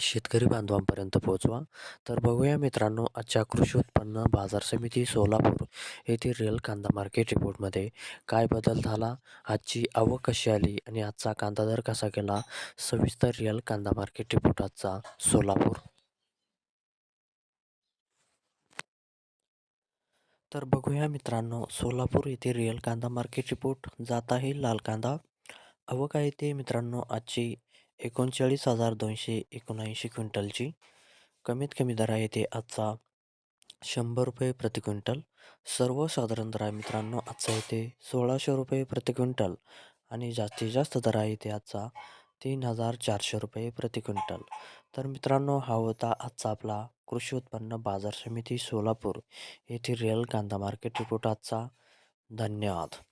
शेतकरी बांधवांपर्यंत पोहोचवा. तर बघूया मित्रांनो आजच्या कृषी उत्पन्न बाजार समिती सोलापूर येथील रिअल कांदा मार्केट रिपोर्टमध्ये काय बदल झाला? आजची आवक कशी आली आणि आजचा कांदा दर कसा गेला? सविस्तर रिअल कांदा मार्केट रिपोर्ट आजचा सोलापूर. तर बघूया मित्रांनो सोलापूर येथे रिअल कांदा मार्केट रिपोर्ट जात आहे लाल कांदा. आवक आहे ते मित्रांनो आजची एकोणचाळीस हजार दोनशे एकोणऐंशी क्विंटलची. कमीत कमी दर आहे ते आजचा शंभर रुपये प्रति क्विंटल. सर्वसाधारण दर आहे मित्रांनो आजचा येते सोळाशे रुपये प्रति क्विंटल. आणि जास्तीत जास्त दर आहे ते आजचा तीन हजार चारशे रुपये प्रति क्विंटल. तर मित्रांनो हा होता आजचा आपला कृषी उत्पन्न बाजार समिती सोलापूर येथील रिअल कांदा मार्केट रिपोर्ट आजचा. धन्यवाद.